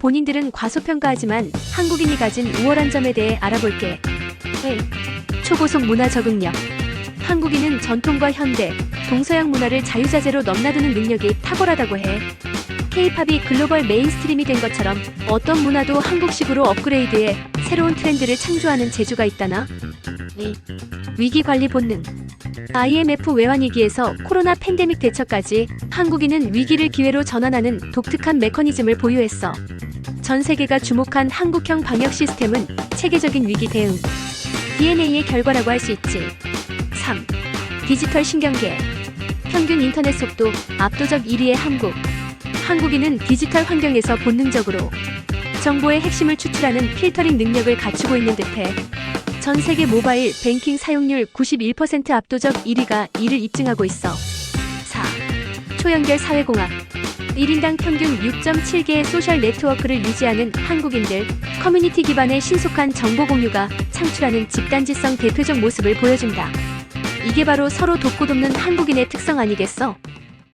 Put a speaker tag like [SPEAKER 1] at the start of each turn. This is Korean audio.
[SPEAKER 1] 본인들은 과소평가하지만 한국인이 가진 우월한 점에 대해 알아볼게. 1. 초고속 문화 적응력. 한국인은 전통과 현대, 동서양 문화를 자유자재로 넘나드는 능력이 탁월하다고 해. K-팝이 글로벌 메인스트림이 된 것처럼 어떤 문화도 한국식으로 업그레이드해 새로운 트렌드를 창조하는 재주가 있다나? 2. 위기 관리 본능. IMF 외환위기에서 코로나 팬데믹 대처까지 한국인은 위기를 기회로 전환하는 독특한 메커니즘을 보유했어. 전 세계가 주목한 한국형 방역 시스템은 체계적인 위기 대응, DNA의 결과라고 할 수 있지. 3. 디지털 신경계. 평균 인터넷 속도 압도적 1위의 한국. 한국인은 디지털 환경에서 본능적으로 정보의 핵심을 추출하는 필터링 능력을 갖추고 있는 듯해 전 세계 모바일 뱅킹 사용률 91% 압도적 1위가 이를 입증하고 있어. 4. 초연결 사회공학. 1인당 평균 6.7개의 소셜 네트워크를 유지하는 한국인들, 커뮤니티 기반의 신속한 정보 공유가 창출하는 집단지성 대표적 모습을 보여준다. 이게 바로 서로 돕고 돕는 한국인의 특성 아니겠어?